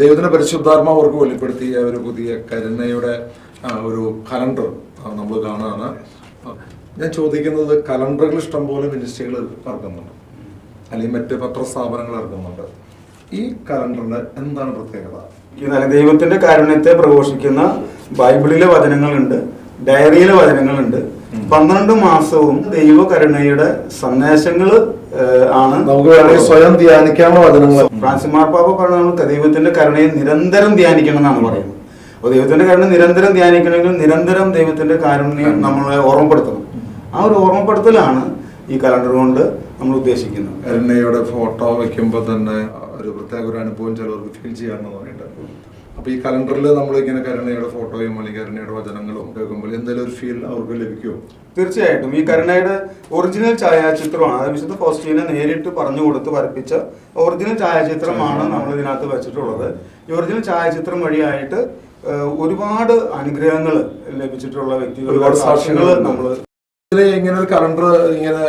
ദൈവത്തിന്റെ പരിശുദ്ധാത്മാവ് അവർക്ക് വെളിപ്പെടുത്തിയ ഒരു പുതിയ കരുണയുടെ ഒരു കലണ്ടർ നമ്മൾ കാണുകയാണ്. ഞാൻ ചോദിക്കുന്നത് കലണ്ടറുകൾ ഇഷ്ടംപോലെ മിനിസ്ട്രികൾ ഇറക്കുന്നുണ്ട്. അല്ലെങ്കിൽ മറ്റ് പത്രസ്ഥാപനങ്ങൾ ഇറക്കുന്നുണ്ട്. ഈ കലണ്ടറിന് എന്താണ് പ്രത്യേകത? ദൈവത്തിന്റെ കാരുണ്യത്തെ പ്രഘോഷിക്കുന്ന ബൈബിളിലെ വചനങ്ങളുണ്ട് ഡയറിയിലെ വചനങ്ങളുണ്ട് പന്ത്രണ്ട് മാസവും ദൈവ കരുണയുടെ സന്ദേശങ്ങൾ ആണ്. നമുക്ക് സ്വയം ധ്യാനിക്കാനുള്ള വചനങ്ങൾ. ഫ്രാൻസിസ് മാർപ്പാപ്പ പറഞ്ഞ നമുക്ക് ദൈവത്തിന്റെ കരുണയെ നിരന്തരം ധ്യാനിക്കണം എന്നാണ് പറയുന്നത്. അപ്പോൾ ദൈവത്തിന്റെ കരുണ നിരന്തരം ധ്യാനിക്കണമെങ്കിൽ നിരന്തരം ദൈവത്തിന്റെ കാരുണ്യം നമ്മളെ ഓർമ്മപ്പെടുത്തണം. ആ ഒരു ഓർമ്മപ്പെടുത്തലാണ് ഈ കലണ്ടർ കൊണ്ട് നമ്മൾ ഉദ്ദേശിക്കുന്നത്. കരുണയുടെ ഫോട്ടോ വെക്കുമ്പോൾ തന്നെ ഒരു പ്രത്യേക ഒരു അനുഭവം ചിലവർക്ക് ഫീൽ ചെയ്യാമെന്ന് പറയുന്നുണ്ട് അപ്പോൾ ഈ കലണ്ടറിൽ നമ്മൾ ഇങ്ങനെ കരുണയുടെ ഫോട്ടോയും അല്ലെങ്കിൽ കരുണയുടെ വചനങ്ങളും കേൾക്കുമ്പോൾ എന്തെങ്കിലും ഒരു ഫീൽ അവർക്ക് ലഭിക്കുമോ തീർച്ചയായിട്ടും. ഈ കരുണയുടെ ഒറിജിനൽ ഛായാചിത്രമാണ് അത് വിശുദ്ധ ഫോസ്റ്റീനെ നേരിട്ട് പറഞ്ഞു കൊടുത്ത് വരപ്പിച്ച ഒറിജിനൽ ഛായാചിത്രമാണ് നമ്മൾ ഇതിനകത്ത് വെച്ചിട്ടുള്ളത് ഈ ഒറിജിനൽ ഛായാചിത്രം വഴിയായിട്ട് ഒരുപാട് അനുഗ്രഹങ്ങൾ ലഭിച്ചിട്ടുള്ള വ്യക്തികൾ ഒരുപാട് സാക്ഷ്യങ്ങൾ നമ്മൾ ഇതിൽ ഇങ്ങനെ ഒരു കലണ്ടർ ഇങ്ങനെ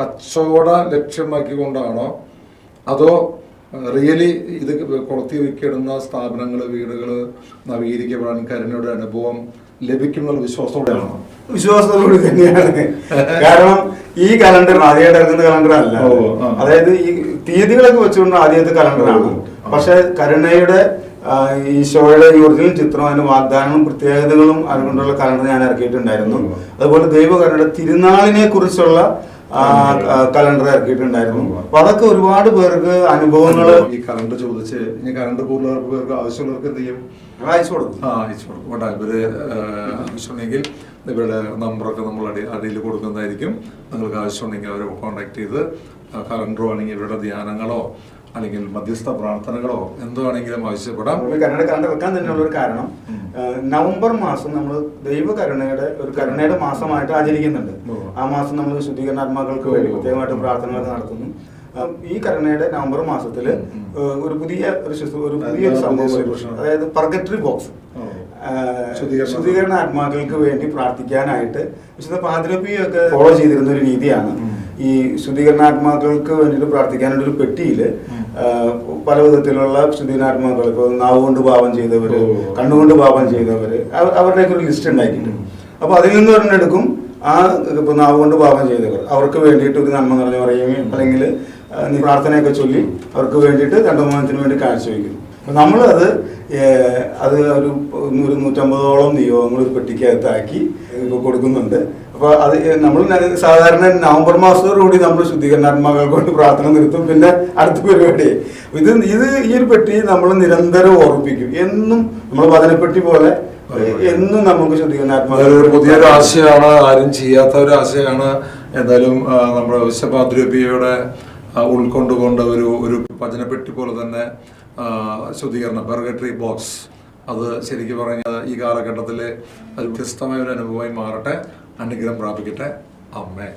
കച്ചവട ലക്ഷ്യമാക്കിക്കൊണ്ടാണോ? അതോ റിയലി ഇത് കൊളുത്തി വെക്കിടുന്ന സ്ഥാപനങ്ങൾ വീടുകൾ നവീകരിക്കപ്പെടാൻ കരുണയുടെ അനുഭവം ലഭിക്കുന്നുള്ള വിശ്വാസത്തോടെയാണ്? വിശ്വാസത്തോടുകൂടി തന്നെയാണ്. കാരണം ഈ കലണ്ടർ ആദ്യമായിട്ട് ഇറങ്ങുന്ന കലണ്ടർ അല്ല അതായത് ഈ തീയതികളൊക്കെ വെച്ചുകൊണ്ട് ആദ്യത്തെ കലണ്ടറാണ്. പക്ഷെ കരുണയുടെ ഈ ഈശോയുടെ ഈ ഒറിജിനൽ ചിത്രം അതിന് വാഗ്ദാനങ്ങളും പ്രത്യേകതകളും അതുകൊണ്ടുള്ള കലണ്ടർ ഞാൻ ഇറക്കിയിട്ടുണ്ടായിരുന്നു. അതുപോലെ ദൈവകരുടെ തിരുനാളിനെ കുറിച്ചുള്ള കലണ്ടർ ഇറക്കിയിട്ടുണ്ടായിരുന്നു. അപ്പൊ അതൊക്കെ ഒരുപാട് പേർക്ക് അനുഭവങ്ങൾ ഈ കലണ്ടർ ചോദിച്ച് ഇനി കലണ്ടർ കൂടുതൽ പേർക്ക് ആവശ്യമുള്ളവർക്ക് എന്ത് ചെയ്യും? അയച്ചു കൊടുക്കും. ആ അയച്ചു കൊടുക്കും. വേണ്ട ഇവർ ആവശ്യമുണ്ടെങ്കിൽ ഇവരുടെ നമ്പറൊക്കെ നമ്മൾ അടി അടിയിൽ കൊടുക്കുന്നതായിരിക്കും. നിങ്ങൾക്ക് ആവശ്യമുണ്ടെങ്കിൽ അവരെ കോൺടാക്ട് ചെയ്ത് കലണ്ടറോ അല്ലെങ്കിൽ ഇവരുടെ ധ്യാനങ്ങളോ അല്ലെങ്കിൽ മധ്യസ്ഥ പ്രാർത്ഥനകളോ എന്താണെങ്കിലും ആവശ്യപ്പെടാം. കലണ്ടർ വെക്കാൻ തന്നെയുള്ള ഒരു കാരണം നവംബർ മാസം നമ്മൾ ദൈവ കരുണയുടെ ഒരു കരുണയുടെ മാസമായിട്ട് ആചരിക്കുന്നുണ്ട്. ആ മാസം നമ്മൾ ശുദ്ധീകരണാത്മാക്കൾക്ക് വേണ്ടി പ്രത്യേകമായിട്ട് പ്രാർത്ഥനകൾ നടത്തുന്നു. ഈ കരുണയുടെ നവംബർ മാസത്തിൽ ഒരു പുതിയ ഒരു ശുശ്രൂ- ഒരു സംഭവം പുതിയ. ശുശ്രൂഷ? അതായത് പർഗറ്ററി ബോക്സ് ശുദ്ധീകരണ- ആത്മാക്കൾക്ക് വേണ്ടി പ്രാർത്ഥിക്കാനായിട്ട് വിശുദ്ധ പാതിരപ്പിയൊക്കെ ഫോളോ ചെയ്തിരുന്ന ഒരു രീതിയാണ്. ഈ ശുദ്ധീകരണാത്മാക്കൾക്ക് വേണ്ടിയിട്ട് പ്രാർത്ഥിക്കാനായിട്ട് ഒരു പെട്ടിയിൽ പല വിധത്തിലുള്ള ശുദ്ധീകരണാത്മാക്കൾ ഇപ്പോൾ നാവ് കൊണ്ട് പാപം ചെയ്തവര്. കണ്ണുകൊണ്ട് പാപം ചെയ്തവര് അവരുടെയൊക്കെ ഒരു ലിസ്റ്റ് ഉണ്ടാക്കിയിട്ടുണ്ട് അപ്പൊ അതിൽ നിന്ന് ഒരെണ്ണെടുക്കും ആ ഇപ്പൊ നാവ് കൊണ്ട് പാപം ചെയ്തവർ. അവർക്ക് വേണ്ടിയിട്ട് ഒരു നന്മ നിറഞ്ഞു പറയുകയും അല്ലെങ്കിൽ പ്രാർത്ഥനയൊക്കെ ചൊല്ലി അവർക്ക് വേണ്ടിയിട്ട് കണ്ടമാനത്തിന് വേണ്ടി കാഴ്ചവെക്കുന്നു. അപ്പൊ നമ്മളത് അത് ഒരു ഒരു നൂറ്റമ്പതോളം നിയോഗങ്ങൾ ഒരു പെട്ടിക്കകത്താക്കി ഇപ്പൊ കൊടുക്കുന്നുണ്ട്. അപ്പൊ അത് നമ്മൾ സാധാരണ നവംബർ മാസത്തോടുകൂടി നമ്മൾ ശുദ്ധീകരണാത്മാക്കൾ കൊണ്ട് പ്രാർത്ഥന നിർത്തും. പിന്നെ അടുത്ത പരിപാടി. ഇത് ഇത് ഈ ഒരു പെട്ടി നമ്മൾ നിരന്തരം ഓർമ്മിപ്പിക്കും. എന്നും നമ്മൾ വചനപ്പെട്ടി പോലെ എന്നും നമുക്ക് ശുദ്ധീകരണാത്മാക്കൾ പുതിയൊരു ആശയമാണ് ആരും ചെയ്യാത്ത ഒരു ആശയാണ് എന്തായാലും നമ്മുടെ വിശ്വപാദ്രൂപിയുടെ ഉൾക്കൊണ്ടുകൊണ്ട് ഒരു ഒരു ഭജനപ്പെട്ടി പോലെ തന്നെ ശുദ്ധീകരണം ബർഗട്ടറി ബോക്സ് അത് ശരിക്കും പറഞ്ഞാൽ ഈ കാലഘട്ടത്തിൽ അത് വ്യത്യസ്തമായ ഒരു അനുഭവമായി മാറട്ടെ. അനുഗ്രഹം പ്രാപിക്കട്ടെ. അമ്മേ.